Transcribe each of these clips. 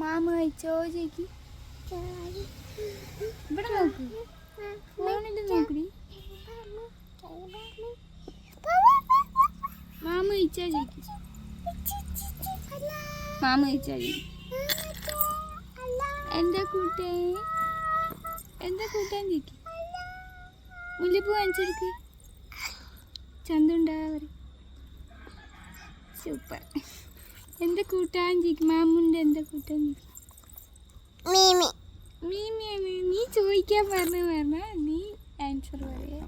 Mama കഴിച്ചോ ഇവിടെ നോക്ക്. ഫോണിൽ നോക്കി. മാമ കഴിച്ചാ മാമ കഴിച്ചാ എന്താ കൂട്ടേ? എന്താ കൂട്ടാൻ ചേക്ക് മുല്ലപ്പൂ വാങ്ങിച്ചെടുക്ക് സൂപ്പർ. എന്താ കൂട്ടാൻ ജിഗ്മാമുണ്ട് മാമുണ്ട് എന്താ കൂട്ടാൻ മീമി. മീമിയാണ്. നീ ചോദിക്കാൻ പറഞ്ഞു പറഞ്ഞ നീ ആൻസർ പറയാ.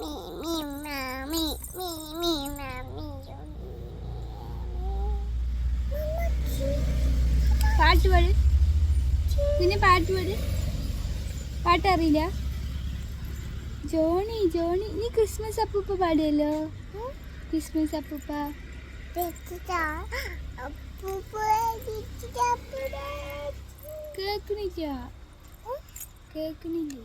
മീമി മാമി മീമി മാമി പാട്ട് പാട്. പിന്നെ പാട്ട് പാട്. പാട്ട് അറിയില്ല ജോണി ജോണി. നീ ക്രിസ്മസ് അപ്പൂപ്പ പാടിയല്ലോ ക്രിസ്മസ് അപ്പൂപ്പ. കേക്കണില്ല കേക്കണില്ലേ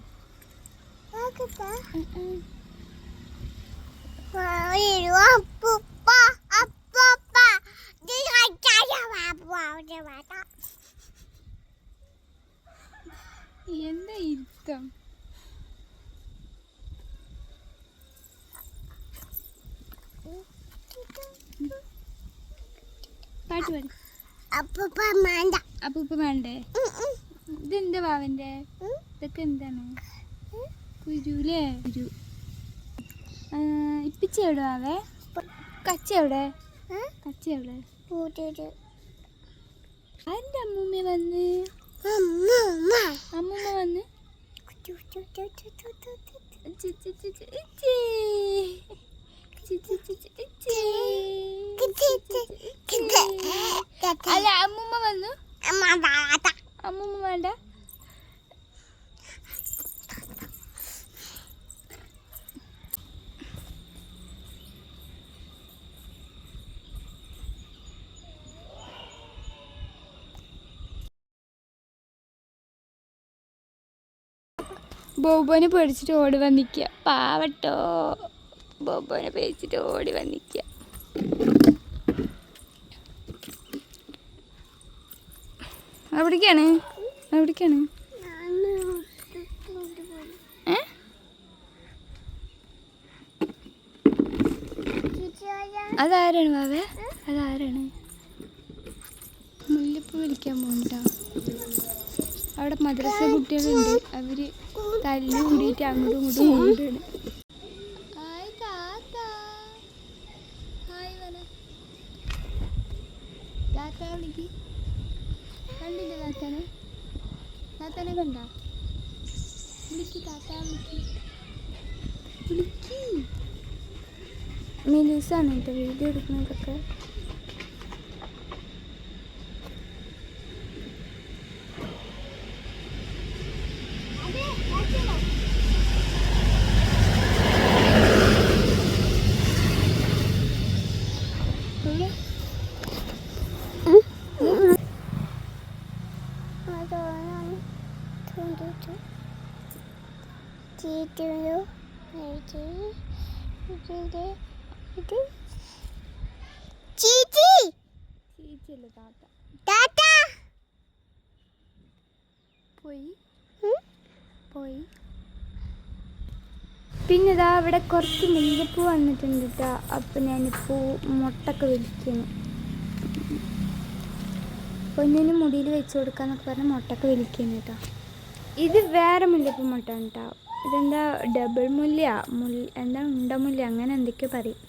എന്താ ഇരുത്തം? പാട്ട് വേണം അപ്പൂപ്പ മാണ്ട വേണ്ടേ? ഇതെന്താ വാവന്റെ ഇതൊക്കെ എന്താണ്? കുരുല്ലേ കുരു ആ, ഇപ്പിച്ച എവിടെ വാവേ? കച്ച എവിടെ? കച്ച എവിടെ? കൂട്ടിട്ട് അമ്മൂമ്മ വന്ന്? ബോബോനെ പേടിച്ചിട്ട് ഓടി വന്നിക്കുക പാവട്ടോ. ബോബോനെ പേടിച്ചിട്ട് ഓടി വന്നിക്കുക അവിടേക്കാണ്? അവിടേക്കാണ്? അതാരാണ് ബാബേ? അതാരാണ്? മുല്ലപ്പൂ വിളിക്കാൻ പോകണ്ട അവിടെ മദ്രസ കുട്ടികളുണ്ട്. അവർ തല്ലു കൂടിയിട്ട് അങ്ങോട്ടും ഇങ്ങോട്ടും കൊണ്ടുപോണ് താത്ത. വിളിക്ക് കണ്ടില്ല താത്തനെ? താത്തനെ കണ്ട? വിളിക്ക് താത്ത വിളിക്ക്. വിളിക്ക്. മിലൂസാണ് കേട്ടോ വീഡിയോ എടുക്കുന്നതൊക്കെ. ചീച്ചി ചേച്ചിയല്ല താത്ത. ടാറ്റ പോയി. പോയി. പിന്നെ ഇതാ ഇവിടെ കുറച്ച് മുല്ലപ്പൂ വന്നിട്ടുണ്ട് കേട്ടോ അപ്പം ഞാനിപ്പൂ മുട്ടൊക്കെ വിളിക്കുന്നു പൊന്നിന് മുടിയിൽ വെച്ച് കൊടുക്കാന്നൊക്കെ പറഞ്ഞ് മുട്ടൊക്കെ വിളിക്കുന്നു കേട്ടോ ഇത് വേറെ മുല്ലപ്പൂ മുട്ടയാണ് കേട്ടോ ഇതെന്താ ഡബിൾ മുല്ല മുല്ല എന്താ ഉണ്ടമുല്ല അങ്ങനെ എന്തൊക്കെയോ പറയും.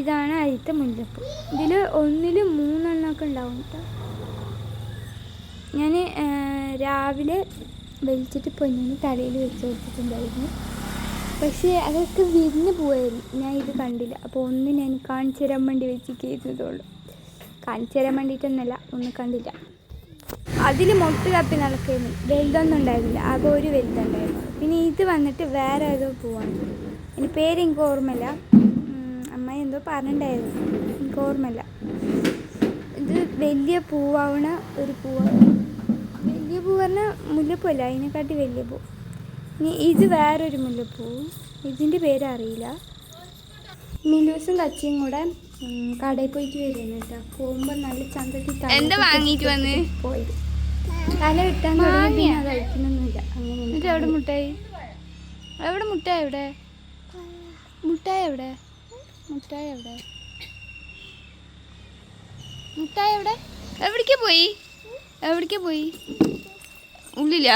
ഇതാണ് ആദ്യത്തെ മുല്ലപ്പൂ ഇതിൽ ഒന്നിൽ മൂന്നെണ്ണമൊക്കെ ഉണ്ടാവും കേട്ടോ ഞാൻ രാവിലെ വലിച്ചിട്ട് പൊന്നിന് തലയിൽ വെച്ച് കൊടുത്തിട്ടുണ്ടായിരുന്നു. പക്ഷേ അതൊക്കെ വിരിഞ്ഞ് പോയായിരുന്നു ഞാൻ ഇത് കണ്ടില്ല. അപ്പോൾ ഒന്ന് ഞാൻ കാണിച്ചു തരാൻ വേണ്ടി വെച്ച് കയറ്റുന്നതുള്ളൂ കാണിച്ചു തരാൻ വേണ്ടിയിട്ടൊന്നുമല്ല ഒന്ന് കണ്ടില്ല. അതിൽ മൊട്ട് തപ്പി നടക്കുന്നു വലുതൊന്നും ഉണ്ടായിരുന്നില്ല. ആകെ ഒരു വലുതുണ്ടായിരുന്നു. പിന്നെ ഇത് വന്നിട്ട് വേറെ ഏതോ പോവാണ്. എന്റെ പേര് എനിക്ക് ഓർമ്മയില്ല. അമ്മ എന്തോ പറഞ്ഞിട്ടുണ്ടായിരുന്നു. എനിക്ക് ഓർമ്മയില്ല. ഇത് വലിയ പൂവാണ് ഒരു പൂവാണ്. വലിയ പൂ പറഞ്ഞാൽ മുല്ലപ്പൂല്ല അതിനെക്കാട്ടി വലിയ പൂ. ഇനി ഇത് വേറൊരു മുല്ലപ്പൂ. ഇതിന്റെ പേര് അറിയില്ല. മിലൂസും കച്ചിയും കൂടെ കടയിൽ പോയിട്ട് വരുന്നു കേട്ടോ. പോകുമ്പോൾ നല്ല ചന്തത്തിൽ എന്താ വാങ്ങിയിട്ട് വന്ന്? പോയത്. തല അത് കഴിക്കണമെന്നില്ല എന്നിട്ട് എവിടെ മുട്ടായി? എവിടെ മുട്ടായി എവിടെ മുട്ടായി എവിടെ? മുട്ടായി എവിടെ? മുട്ടായി എവിടെ? എവിടേക്ക് പോയി? എവിടേക്ക് പോയി? ഉള്ളില്ല